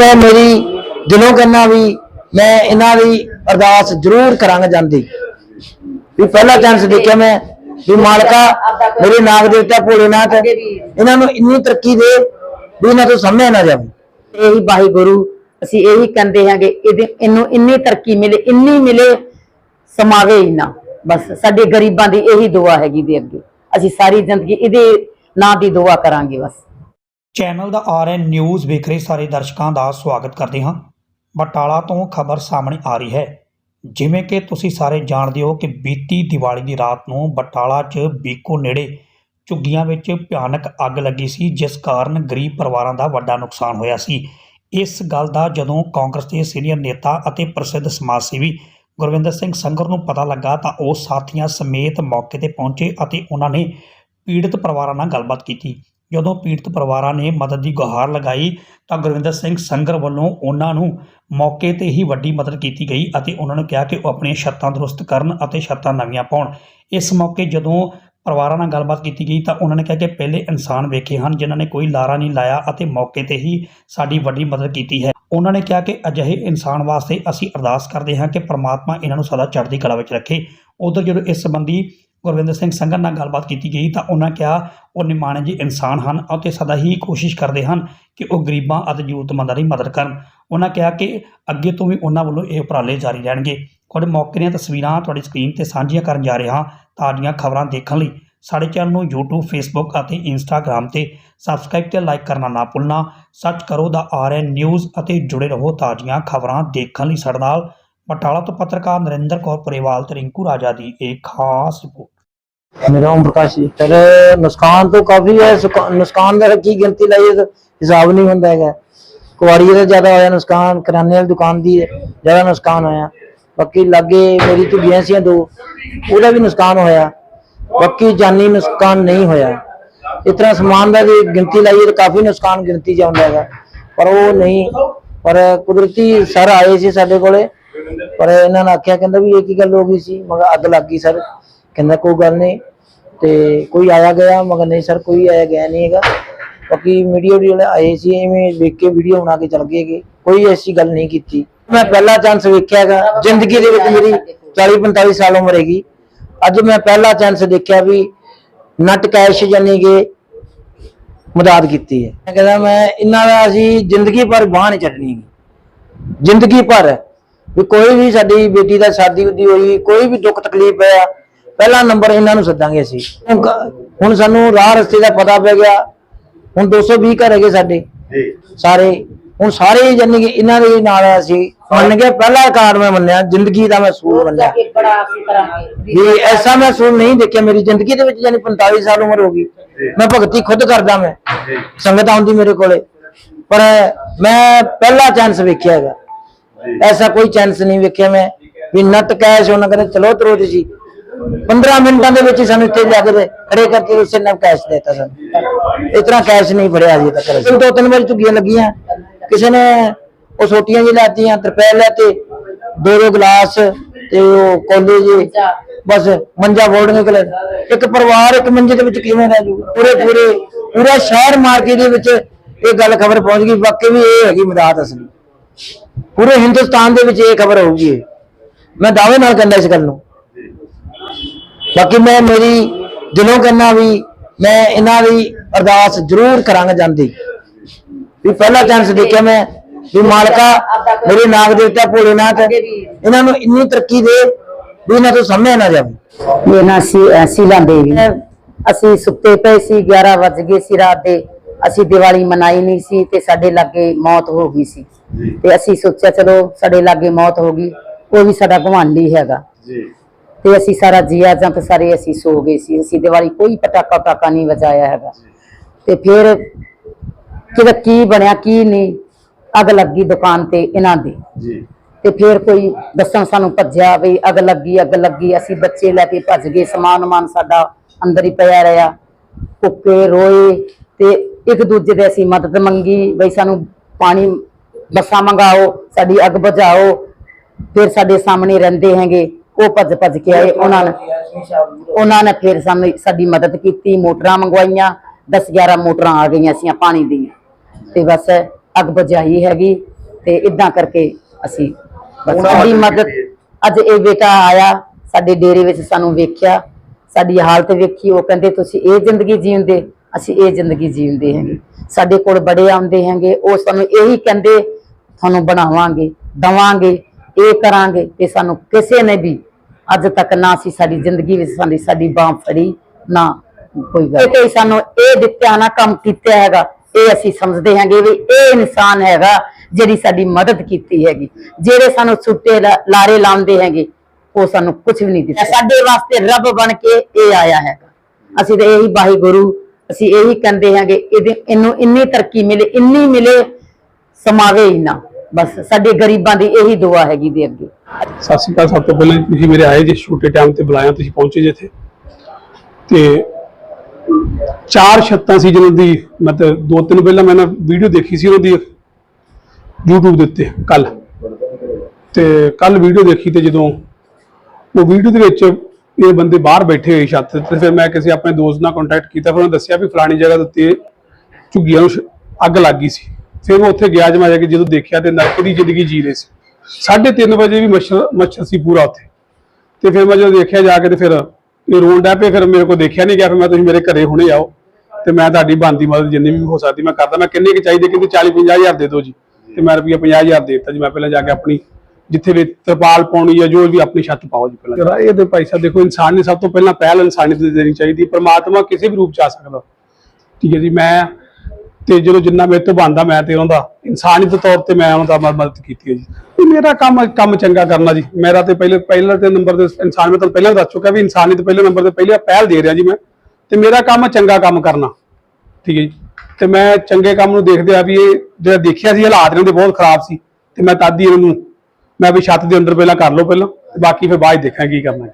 ਮੈਂ ਮੇਰੀ ਦਿਲੋਂ ਕਹਿੰਦਾ ਵੀ ਮੈਂ ਇਹਨਾਂ ਦੀ ਅਰਦਾਸ ਜ਼ਰੂਰ ਕਰਾਂਗਾ ਜਾਂਦੀ। ਵੀ ਪਹਿਲਾ ਚਾਂਸ ਦੇਖਿਆ ਮੈਂ ਵੀ ਮਾਲਕਾ ਮੇਰੇ ਨਾਗ ਦੇਵਤਾ ਭੋਲੇਨਾਥ ਇਹਨਾਂ ਨੂੰ ਇੰਨੀ ਤਰੱਕੀ ਦੇ ਵੀ ਇਹਨਾਂ ਤੋਂ ਸਾਹਮਣੇ ਨਾ ਜਾਵੇ। ਇਹੀ ਵਾਹਿਗੁਰੂ, ਅਸੀਂ ਇਹੀ ਕਹਿੰਦੇ ਹਾਂਗੇ, ਇਹਦੇ ਇਹਨੂੰ ਇੰਨੀ ਤਰੱਕੀ ਮਿਲੇ, ਇੰਨੀ ਮਿਲੇ, ਸਮਾਵੇ ਹੀ ਨਾ। ਬਸ ਸਾਡੇ ਗਰੀਬਾਂ ਦੀ ਇਹੀ ਦੁਆ ਹੈਗੀ ਦੇ ਅੱਗੇ। ਅਸੀਂ ਸਾਰੀ ਜ਼ਿੰਦਗੀ ਇਹਦੇ ਨਾਂ ਦੀ ਦੁਆ ਕਰਾਂਗੇ ਬਸ। ਚੈਨਲ ਦਾ ਆਰਐਨ ਨਿਊਜ਼ ਵੇਖ ਰਹੇ ਸਾਰੇ ਦਰਸ਼ਕਾਂ ਦਾ ਸਵਾਗਤ ਕਰਦੇ ਹਾਂ। ਬਟਾਲਾ ਤੋਂ ਖਬਰ ਸਾਹਮਣੇ ਆ ਰਹੀ ਹੈ। ਜਿਵੇਂ ਕਿ ਤੁਸੀਂ ਸਾਰੇ ਜਾਣਦੇ ਹੋ ਕਿ ਬੀਤੀ ਦੀਵਾਲੀ ਦੀ ਰਾਤ ਨੂੰ ਬਟਾਲਾ 'ਚ ਬੀਕੋ ਨੇੜੇ ਝੁੱਗੀਆਂ ਵਿੱਚ ਭਿਆਨਕ ਅੱਗ ਲੱਗੀ ਸੀ, ਜਿਸ ਕਾਰਨ ਗਰੀਬ ਪਰਿਵਾਰਾਂ ਦਾ ਵੱਡਾ ਨੁਕਸਾਨ ਹੋਇਆ ਸੀ। ਇਸ ਗੱਲ ਦਾ ਜਦੋਂ ਕਾਂਗਰਸ ਦੇ ਸੀਨੀਅਰ ਨੇਤਾ ਅਤੇ ਪ੍ਰਸਿੱਧ ਸਮਾਜ ਸੇਵੀ ਗੁਰਵਿੰਦਰ ਸਿੰਘ ਸੰਗਰ ਨੂੰ ਪਤਾ ਲੱਗਾ ਤਾਂ ਉਹ ਸਾਥੀਆਂ ਸਮੇਤ ਮੌਕੇ ਤੇ ਪਹੁੰਚੇ ਅਤੇ ਉਹਨਾਂ ਨੇ ਪੀੜਤ ਪਰਿਵਾਰਾਂ ਨਾਲ ਗੱਲਬਾਤ ਕੀਤੀ। ਜਦੋਂ ਪੀੜਤ ਪਰਿਵਾਰਾਂ ਨੇ ਮਦਦ ਦੀ ਗੁਹਾਰ ਲਗਾਈ ਤਾਂ ਗੁਰਵਿੰਦਰ ਸਿੰਘ ਸੰਗਰ ਵੱਲੋਂ ਉਹਨਾਂ ਨੂੰ ਮੌਕੇ ਤੇ ਹੀ ਵੱਡੀ ਮਦਦ ਕੀਤੀ ਗਈ ਅਤੇ ਉਹਨਾਂ ਨੂੰ ਕਿਹਾ ਕਿ ਉਹ ਆਪਣੀਆਂ ਛੱਤਾਂ ਦਰੁਸਤ ਕਰਨ ਅਤੇ ਛੱਤਾਂ ਨਵੀਆਂ ਪਾਉਣ। ਇਸ ਮੌਕੇ ਜਦੋਂ ਪਰਿਵਾਰਾਂ ਨਾਲ ਗੱਲਬਾਤ ਕੀਤੀ ਗਈ ਤਾਂ ਉਹਨਾਂ ਨੇ ਕਿਹਾ ਕਿ ਪਹਿਲੇ ਇਨਸਾਨ ਵੇਖੇ ਹਨ ਜਿਨ੍ਹਾਂ ਨੇ ਕੋਈ ਲਾਰਾ ਨਹੀਂ ਲਾਇਆ ਅਤੇ ਮੌਕੇ ਤੇ ਹੀ ਸਾਡੀ ਵੱਡੀ ਮਦਦ ਕੀਤੀ ਹੈ। ਉਹਨਾਂ ਨੇ ਕਿਹਾ ਕਿ ਅਜਿਹੇ ਇਨਸਾਨ ਵਾਸਤੇ ਅਸੀਂ ਅਰਦਾਸ ਕਰਦੇ ਹਾਂ ਕਿ ਪ੍ਰਮਾਤਮਾ ਇਹਨਾਂ ਨੂੰ ਸਦਾ ਚੜ੍ਹਦੀ ਕਲਾ ਵਿੱਚ ਰੱਖੇ। ਉਧਰ ਜਦੋਂ ਇਸ ਸੰਬੰਧੀ ਗੁਰਵਿੰਦਰ ਸਿੰਘ ਸੰਘਰ ਨਾਲ ਗੱਲਬਾਤ ਕੀਤੀ ਗਈ ਤਾਂ ਉਹਨਾਂ ਕਿਹਾ, ਉਹ ਨਿਮਾਣੇ ਜੀ ਇਨਸਾਨ ਹਨ ਅਤੇ ਸਦਾ ਹੀ ਕੋਸ਼ਿਸ਼ ਕਰਦੇ ਹਨ ਕਿ ਉਹ ਗਰੀਬਾਂ ਅਤੇ ਜ਼ਰੂਰਤਮੰਦਾਂ ਦੀ ਮਦਦ ਕਰਨ। ਉਹਨਾਂ ਕਿਹਾ ਕਿ ਅੱਗੇ ਤੋਂ ਵੀ ਉਹਨਾਂ ਵੱਲੋਂ ਇਹ ਉਪਰਾਲੇ ਜਾਰੀ ਰਹਿਣਗੇ। ਤੁਹਾਡੇ ਮੌਕੇ ਦੀਆਂ ਤਸਵੀਰਾਂ ਤੁਹਾਡੀ ਸਕਰੀਨ ਤੇ ਸਾਂਝੀਆਂ ਕਰਨ ਜਾ ਰਿਹਾ ਹਾਂ ਤਾਜ਼ੀਆਂ ਖਬਰਾਂ ਦੇਖਣ ਲਈ। ਸਾਡੇ ਚੈਨਲ ਨੂੰ YouTube, Facebook ਅਤੇ Instagram ਤੇ ਸਬਸਕ੍ਰਾਈਬ ਤੇ ਲਾਈਕ ਕਰਨਾ ਨਾ ਭੁੱਲਣਾ। ਸਰਚ ਕਰੋ ਦਾ ਆਰਐਨ ਨਿਊਜ਼ ਅਤੇ ਜੁੜੇ ਰਹੋ ਤਾਜ਼ੀਆਂ ਖਬਰਾਂ ਦੇਖਣ ਲਈ। ਸਾਡੇ ਨਾਲ ਬਟਾਲਾ ਤੋਂ ਪੱਤਰਕਾਰ ਨਰਿੰਦਰ ਕੌਰ ਪਰੇਵਾਲ ਤੇ ਰਿੰਕੂ ਰਾਜਾ ਦੀ ਇੱਕ ਖਾਸ ਰਿਪੋਰਟ। ਮੇਰਾ ਓਮ ਪ੍ਰਕਾਸ਼ ਜੀ। ਸਰ, ਨੁਕਸਾਨ ਤੋਂ ਕਾਫੀ ਹੈ। ਸੁਕਾ- ਨੁਕਸਾਨ ਦਾ ਕੀ ਗਿਣਤੀ ਲਾਈਏ, ਤਾਂ ਹਿਸਾਬ ਨਹੀਂ ਹੁੰਦਾ ਹੈਗਾ। ਕੁਆੜੀ ਦਾ ਜ਼ਿਆਦਾ ਹੋਇਆ ਨੁਕਸਾਨ, ਕਰਿਆਨੇ ਵਾਲੀ ਦੁਕਾਨ ਦੀ ਜ਼ਿਆਦਾ ਨੁਕਸਾਨ ਹੋਇਆ। ਬਾਕੀ ਲਾਗੇ ਮੇਰੀ ਝੁੱਗੀਆਂ ਸੀਆਂ ਦੋ, ਉਹਦਾ ਵੀ ਨੁਕਸਾਨ ਹੋਇਆ। ਬਾਕੀ ਜਾਨੀ ਨੁਕਸਾਨ ਨਹੀਂ ਹੋਇਆ। ਇਸ ਤਰ੍ਹਾਂ ਸਮਾਨ ਦਾ ਜੇ ਗਿਣਤੀ ਲਾਈਏ, ਤਾਂ ਕਾਫੀ ਨੁਕਸਾਨ ਗਿਣਤੀ ਚ ਆਉਂਦਾ ਹੈਗਾ। ਪਰ ਉਹ ਨਹੀਂ। ਪਰ ਕੁਦਰਤੀ ਸਰ ਆਏ ਸੀ ਸਾਡੇ ਕੋਲੇ। ਪਰ ਇਹਨਾਂ ਨੇ ਆਖਿਆ, ਕਹਿੰਦਾ ਵੀ ਇਹ ਕੀ ਗੱਲ ਹੋ ਗਈ ਸੀ? ਮਗਰ ਅੱਗ ਲੱਗ ਗਈ, ਸਰ। ਕਹਿੰਦਾ ਕੋਈ ਗੱਲ ਨਹੀਂ। ਤੇ ਕੋਈ ਆਇਆ ਗਿਆ, ਮਗਰ ਨਹੀਂ ਸਰ ਕੋਈ ਆਇਆ ਗਿਆ ਨਹੀਂ ਹੈਗਾ। ਬਾਕੀ ਮੀਡੀਆ ਵਾਲੇ ਆਏ ਸੀ ਐਵੇਂ ਵੇਖ ਕੇ ਵੀਡੀਓ ਬਣਾ ਕੇ ਚਲ ਗਏ ਗੇ। ਕੋਈ ਐਸੀ ਗੱਲ ਨਹੀਂ ਕੀਤੀ। ਮੈਂ ਪਹਿਲਾ ਚਾਂਸ ਵੇਖਿਆ ਜ਼ਿੰਦਗੀ ਦੇ ਵਿੱਚ ਮੇਰੀ 40 45 ਸਾਲ ਉਮਰ ਹੈਗੀ। ਅੱਜ ਮੈਂ ਪਹਿਲਾ ਚਾਂਸ ਦੇਖਿਆ ਵੀ ਨਟ ਕੈਸ਼ ਜਾਨੀ ਕਿ ਮਦਦ ਕੀਤੀ ਹੈ। ਮੈਂ ਕਹਿੰਦਾ ਮੈਂ ਇਹਨਾਂ ਦਾ ਅਸੀਂ ਜ਼ਿੰਦਗੀ ਭਰ ਬਾਂਹ ਨਹੀਂ ਛੱਡਣੀ ਜ਼ਿੰਦਗੀ ਭਰ ਵੀ ਕੋਈ ਵੀ ਸਾਡੀ ਬੇਟੀ ਦਾ ਸ਼ਾਦੀ ਉਦੀ ਹੋਈ, ਕੋਈ ਵੀ ਦੁੱਖ ਤਕਲੀਫ ਪਿਆ ਪਹਿਲਾ ਨੰਬਰ ਇਹਨਾਂ ਨੂੰ ਸੱਦਾਂਗੇ ਅਸੀਂ। ਹੁਣ ਸਾਨੂੰ ਰਾਹ ਰਸਤੇ ਦਾ ਪਤਾ ਪੈ ਗਿਆ। ਹੁਣ 220 ਘਰ ਹੈਗੇ ਸਾਡੇ। ਜੀ। ਸਾਰੇ। ਹੁਣ ਸਾਰੇ ਜਾਨੀ ਕਿ ਇਹਨਾਂ ਦੇ ਨਾਲ ਅਸੀਂ ਮੰਨ ਗਏ ਪਹਿਲਾ ਕਾਰਡ ਮੈਂ ਮੰਨਿਆ ਜ਼ਿੰਦਗੀ ਦਾ ਮੈਂ ਸੂਲ ਮੰਨਿਆ। ਵੀ ਐਸਾ ਮੈਂ ਸੂਲ ਨਹੀਂ ਦੇਖਿਆ। ਮੇਰੀ ਜ਼ਿੰਦਗੀ ਦੇ ਵਿੱਚ ਜਾਨੀ 45 ਸਾਲ ਉਮਰ ਹੋ ਗਈ। ਮੈਂ ਭਗਤੀ ਖੁਦ ਕਰਦਾ ਮੈਂ। ਜੀ। ਸੰਗਤ ਆਉਂਦੀ ਮੇਰੇ ਕੋਲੇ। ਪਰ ਮੈਂ ਪਹਿਲਾ ਚਾਂਸ ਵੇਖਿਆ ਹੈਗਾ। ਜੀ। ਐਸਾ ਕੋਈ ਚਾਂਸ ਨਹੀਂ ਵੇਖਿਆ ਮੈਂ। ਵੀ ਨਟ ਕੈਸ਼ ਉਹਨਾਂ ਕਹਿੰਦੇ ਚਲੋ ਤਰੋ ਜੀ। 15 ਮਿੰਟਾਂ ਦੇ ਵਿੱਚ ਹੀ ਸਾਨੂੰ ਇੱਥੇ ਜਾ ਕੇ ਖੜੇ ਕਰਕੇ ਉਸੇ ਨਾਲ ਕੈਸ਼ ਦੇਤਾ ਸਾਨੂੰ। ਇਸ ਤਰ੍ਹਾਂ ਕੈਸ਼ ਨਹੀਂ ਫੜਿਆ ਅਜੇ ਤੱਕ ਅਸੀਂ। ਦੋ ਤਿੰਨ ਵਾਰੀ ਝੁੱਗੀਆਂ ਲੱਗੀਆਂ। ਕਿਸੇ ਨੇ ਉਹ ਛੋਟੀਆਂ ਜਿਹੀ ਲਾਤੀਆਂ, ਤਰਪੈਲ ਲੈਤੇ, ਦੋ ਦੋ ਗਲਾਸ ਤੇ ਉਹ ਕੋਲੇ ਜੀ ਬਸ ਮੰਜਾ ਫੋੜਨੇ ਕੋਲ ਇੱਕ ਪਰਿਵਾਰ, ਇੱਕ ਮੰਜੇ ਦੇ ਵਿੱਚ ਕਿਵੇਂ ਰਹਿ ਜੂਗਾ? ਪੂਰੇ ਪੂਰੇ, ਪੂਰਾ ਸ਼ਹਿਰ ਮਾਰਕੀਟ ਦੇ ਵਿੱਚ ਇਹ ਗੱਲ ਖਬਰ ਪਹੁੰਚ ਗਈ। ਵਾਕਈ ਵੀ ਇਹ ਹੈਗੀ ਮਦਦ ਅਸਲੀ। ਪੂਰੇ ਹਿੰਦੁਸਤਾਨ ਦੇ ਵਿੱਚ ਇਹ ਖਬਰ ਹੋਊਗੀ। ਮੈਂ ਦਾਅਵੇ ਨਾਲ ਕਹਿੰਦਾ ਇਸ ਗੱਲ ਨੂੰ। ਬਾਕੀ ਮੈਂ ਮੇਰੀ ਦਿਲੋਂ ਕਹਿੰਦਾ ਵੀ ਮੈਂ ਇਹਨਾਂ ਦੀ ਅਰਦਾਸ ਜ਼ਰੂਰ ਕਰਾਂਗਾ ਜਾਂਦੀ। ਵੀ ਪਹਿਲਾ ਚਾਂਸ ਦੇਖਿਆ ਮੈਂ ਵੀ ਮਾਲਕਾ ਮੇਰੇ ਨਾਗ ਦੇਵਤਾ ਭੋਲੇਨਾਥ। ਇਹਨਾਂ ਨੂੰ ਇੰਨੀ ਤਰੱਕੀ ਦੇ ਵੀ ਇਹਨਾਂ ਤੋਂ ਸਾਹਮਣੇ ਨਾ ਜਾਵੇ। ਮੇਰਾ ਨਾਂ ਸੀ ਸ਼ੀਲਾ ਦੇਵੀ। ਅਸੀਂ ਸੁੱਤੇ ਪਏ ਸੀ 11 ਵਜ ਗਏ ਸੀ ਰਾਤ ਦੇ। ਅਸੀਂ ਦੀਵਾਲੀ ਮਨਾਈ ਨਹੀਂ ਸੀ ਤੇ ਸਾਡੇ ਲਾਗੇ ਮੌਤ ਹੋ ਗਈ ਸੀ। ਤੇ ਅਸੀਂ ਸੋਚਿਆ ਚਲੋ ਸਾਡੇ ਲਾਗੇ ਮੌਤ ਹੋ ਗਈ ਉਹ ਵੀ ਸਾਡਾ ਗਵਾਂਢੀ ਹੈਗਾ। ਜੀ। ਤੇ ਅਸੀਂ ਸਾਰਾ ਜੀਆ ਜਾਂ ਤੇ ਸਾਰੇ ਅਸੀਂ ਸੋ ਗਏ ਸੀ। ਅਸੀਂ ਦੀਵਾਲੀ ਕੋਈ ਪਟਾਕਾ ਪਟਾਕਾ ਨਹੀਂ ਵਜਾਇਆ ਹੈਗਾ। ਤੇ ਫਿਰ ਕਿਹਦਾ ਕੀ ਬਣਿਆ ਕੀ ਨਹੀਂ ਅੱਗ ਲੱਗੀ ਦੁਕਾਨ ਤੇ ਇਹਨਾਂ ਦੀ। ਜੀ। ਤੇ ਫਿਰ ਕੋਈ ਦੱਸਣ ਸਾਨੂੰ ਭੱਜਿਆ ਵੀ ਅੱਗ ਲੱਗੀ ਅੱਗ ਲੱਗੀ। ਅਸੀਂ ਬੱਚੇ ਲੈ ਕੇ ਭੱਜ ਗਏ। ਸਮਾਨ ਮਾਨ ਸਾਡਾ ਅੰਦਰ ਹੀ ਪਿਆ ਰਿਹਾ। ਕੁੱਕੇ ਰੋਏ ਤੇ ਇੱਕ ਦੂਜੇ ਦੇ ਅਸੀਂ ਮਦਦ ਮੰਗੀ ਬਈ ਸਾਨੂੰ ਪਾਣੀ ਬੱਸਾਂ ਮੰਗਾਓ ਸਾਡੀ ਅੱਗ ਬੁਝਾਓ। ਫਿਰ ਸਾਡੇ ਸਾਹਮਣੇ ਰਹਿੰਦੇ ਹੈਗੇ। ਉਹ ਭੱਜ ਭੱਜ ਕੇ ਆਏ ਉਹਨਾਂ ਨੇ ਉਹਨਾਂ ਨੇ ਫਿਰ ਸਾਨੂੰ ਸਾਡੀ ਮਦਦ ਕੀਤੀ ਮੋਟਰਾਂ ਮੰਗਵਾਈਆਂ 10 11 ਮੋਟਰਾਂ ਆ ਗਈਆਂ ਸੀ ਪਾਣੀ ਦੀਆਂ। ਤੇ ਬਸ ਅੱਗ ਬੁਝਾਈ ਹੈਗੀ ਤੇ ਇਦਾਂ ਕਰਕੇ ਅਸੀਂ ਬਸ ਸਾਡੀ ਮਦਦ। ਅੱਜ ਇਹ ਬੇਟਾ ਆਇਆ ਸਾਡੇ ਡੇਰੇ ਵਿੱਚ ਸਾਨੂੰ ਵੇਖਿਆ ਸਾਡੀ ਹਾਲਤ ਵੇਖੀ ਉਹ ਕਹਿੰਦੇ ਤੁਸੀਂ ਇਹ ਜ਼ਿੰਦਗੀ ਜੀਉਂਦੇ ਅਸੀਂ ਇਹ ਜ਼ਿੰਦਗੀ ਜੀਉਂਦੇ ਹੈਗੇ। ਸਾਡੇ ਕੋਲ ਬੜੇ ਆਉਂਦੇ ਹੈਗੇ ਉਹ ਸਾਨੂੰ ਇਹੀ ਕਹਿੰਦੇ ਤੁਹਾਨੂੰ ਬਣਾਵਾਂਗੇ ਦਵਾਂਗੇ ਇਹ ਕਰਾਂਗੇ ਤੇ ਸਾਨੂੰ ਕਿਸੇ ਨੇ ਵੀ ਅੱਜ ਤੱਕ ਨਾ ਅਸੀਂ ਸਾਡੀ ਜ਼ਿੰਦਗੀ ਵਿੱਚ ਸਾਡੀ ਸਾਡੀ ਬਾਹ ਫੜੀ, ਨਾ ਕੋਈ ਗੱਲ। ਤੇ ਸਾਨੂੰ ਇਹ ਦਿੱਤਿਆ ਨਾ ਕੰਮ ਕੀਤਾ ਹੈਗਾ, ਇਹ ਅਸੀਂ ਸਮਝਦੇ ਹਾਂਗੇ ਵੀ ਇਹ ਇਨਸਾਨ ਹੈਗਾ ਜਿਹੜੀ ਸਾਡੀ ਮਦਦ ਕੀਤੀ ਹੈਗੀ। ਜਿਹੜੇ ਸਾਨੂੰ ਸੁੱਤੇ ਲਾਰੇ ਲਾਉਂਦੇ ਹੈਗੇ, ਉਹ ਸਾਨੂੰ ਕੁਝ ਵੀ ਨਹੀਂ ਦਿੱਤਾ। ਸਾਡੇ ਵਾਸਤੇ ਰੱਬ ਬਣ ਕੇ ਇਹ ਆਇਆ ਹੈਗਾ। ਅਸੀਂ ਤਾਂ ਇਹੀ ਵਾਹਿਗੁਰੂ, ਅਸੀਂ ਇਹੀ ਕਹਿੰਦੇ ਹਾਂਗੇ, ਇਹਦੇ, ਇਹਨੂੰ ਇੰਨੀ ਤਰੱਕੀ ਮਿਲੇ, ਇੰਨੀ ਮਿਲੇ, ਸਮਾਵੇ ਹੀ ਨਾ। ਬਸ ਸਾਡੇ ਗਰੀਬਾਂ ਦੀ ਇਹੀ ਦੁਆ ਹੈਗੀ ਦੇ ਅੱਗੇ। ਸਤਿ ਸ਼੍ਰੀ ਅਕਾਲ, ਸਭ ਤੋਂ ਪਹਿਲਾਂ ਤੁਸੀਂ ਮੇਰੇ ਆਏ ਜੇ, ਛੋਟੇ ਟਾਈਮ ਤੇ ਬੁਲਾਇਆ, ਤੁਸੀਂ ਪਹੁੰਚੇ ਜੇ ਇੱਥੇ। ਤੇ ਚਾਰ ਛੱਤਾਂ ਸੀ ਜਿਹਨਾਂ ਦੀ ਮਤਲਬ ਦੋ ਤਿੰਨ ਪਹਿਲਾਂ ਮੈਂ ਨਾ ਵੀਡੀਓ ਦੇਖੀ ਸੀ ਉਹਦੀ YouTube ਦੇ ਉੱਤੇ ਕੱਲ ਤੇ ਕੱਲ ਵੀਡੀਓ ਦੇਖੀ ਤੇ ਜਦੋਂ ਉਹ ਵੀਡੀਓ ਦੇ ਵਿੱਚ ਇਹ ਬੰਦੇ ਬਾਹਰ ਬੈਠੇ ਹੋਏ ਛੱਤ ਤੇ ਫਿਰ ਮੈਂ ਕਿਸੇ ਆਪਣੇ ਦੋਸਤ ਨਾਲ ਕੰਟੈਕਟ ਕੀਤਾ, ਫਿਰ ਉਹਨੇ ਦੱਸਿਆ ਵੀ ਫਲਾਣੀ ਜਗ੍ਹਾ ਦੇ ਉੱਤੇ ਝੁੱਗੀਆਂ ਨੂੰ ਅੱਗ ਲੱਗ ਗਈ ਸੀ। ਫਿਰ ਮੈਂ ਉੱਥੇ ਗਿਆ ਜਮਾ ਜਾ ਕੇ ਜਦੋਂ ਦੇਖਿਆ ਤੇ ਨਰਕ ਦੀ ਜ਼ਿੰਦਗੀ ਜੀ ਰਹੇ ਸੀ। 3:30 ਵਜੇ ਵੀ ਮੱਛਰ ਮੱਛਰ ਸੀ ਪੂਰਾ ਉੱਥੇ। ਤੇ ਫਿਰ ਮੈਂ ਜਦੋਂ ਦੇਖਿਆ ਜਾ ਕੇ ਤੇ ਫਿਰ ਇਹ ਰੋਣ ਡੈ ਪਏ, ਫਿਰ ਮੇਰੇ ਕੋਲ ਦੇਖਿਆ ਨਹੀਂ ਗਿਆ, ਫਿਰ ਮੈਂ ਤੁਸੀਂ ਮੇਰੇ ਘਰੇ ਹੁਣੇ ਆਓ। ਤੇ ਮੈਂ ਤੁਹਾਡੀ ਬਣਦੀ ਮਦਦ ਜਿੰਨੀ ਵੀ ਹੋ ਸਕਦੀ ਮੈਂ ਕਰਦਾ, ਮੈਂ ਕਿੰਨੇ ਕੁ ਚਾਹੀਦੇ ਕਹਿੰਦੇ 40 50 ਹਜ਼ਾਰ ਦੇ ਦਿਓ ਜੀ। ਤੇ ਮੈਂ ਰੁਪਈਆ 50 ਹਜ਼ਾਰ ਦੇ ਦਿੱਤਾ ਜੀ, ਮੈਂ ਪਹਿਲਾਂ ਜਾ ਕੇ ਆਪਣੀ ਜਿੱਥੇ ਵੀ ਤਰਪਾਲ ਪਾਉਣੀ ਹੈ, ਜੋ ਵੀ ਆਪਣੀ ਛੱਤ ਪਾਓ ਜੀ ਪਹਿਲਾਂ। ਇਹ ਤੇ ਭਾਈ ਸਾਹਿਬ ਦੇਖੋ, ਇਨਸਾਨ ਨੇ ਸਭ ਤੋਂ ਪਹਿਲਾਂ ਪਹਿਲ ਇਨਸਾਨੀਅਤ ਦੇਣੀ ਚਾਹੀਦੀ ਪਰਮਾਤਮਾ ਕਿਸੇ ਵੀ ਰੂਪ ਚ ਆ ਸਕਦਾ। ਠੀਕ ਹੈ ਜੀ, ਮੈਂ ਤੇ ਜਦੋਂ ਜਿੰਨਾ ਮੇਰੇ ਤੋਂ ਬਣਦਾ ਮੈਂ ਤੇ ਉਹਦਾ ਇਨਸਾਨੀਅਤ ਤੌਰ ਤੇ ਮੈਂ ਉਹਨਾਂ ਦਾ ਮਦਦ ਕੀਤੀ ਹੈ ਜੀ। ਇਹ ਮੇਰਾ ਕੰਮ ਕੰਮ ਚੰਗਾ ਕਰਨਾ ਜੀ। ਮੇਰਾ ਤੇ ਪਹਿਲੇ ਪਹਿਲੇ ਤੇ ਨੰਬਰ ਦੇ ਇਨਸਾਨ ਤੁਹਾਨੂੰ ਪਹਿਲਾਂ ਦੱਸ ਚੁੱਕਾ ਵੀ ਇਨਸਾਨੀਅਤ ਪਹਿਲੇ ਨੰਬਰ ਤੇ ਪਹਿਲੇ ਪਹਿਲ ਦੇ ਰਿਹਾ ਜੀ ਮੈਂ। ਤੇ ਮੇਰਾ ਕੰਮ ਚੰਗਾ ਕੰਮ ਕਰਨਾ। ਠੀਕ ਹੈ ਜੀ। ਤੇ ਮੈਂ ਚੰਗੇ ਕੰਮ ਨੂੰ ਦੇਖਦੇ ਆ ਵੀ ਇਹ ਜਿਹੜਾ ਦੇਖਿਆ ਸੀ, ਹਾਲਾਤ ਇਹਨਾਂ ਦੇ ਬਹੁਤ ਖਰਾਬ ਸੀ। ਤੇ ਮੈਂ ਤਦ ਹੀ ਇਹਨਾਂ। ਨੂੰ ਮੈਂ ਵੀ ਛੱਤ ਦੇ ਅੰਦਰ ਪਹਿਲਾਂ ਕਰ ਲਓ ਪਹਿਲਾਂ। ਬਾਕੀ ਫਿਰ ਬਾਅਦ 'ਚ ਦੇਖਾਂਗੇ ਕੀ ਕਰਨਾ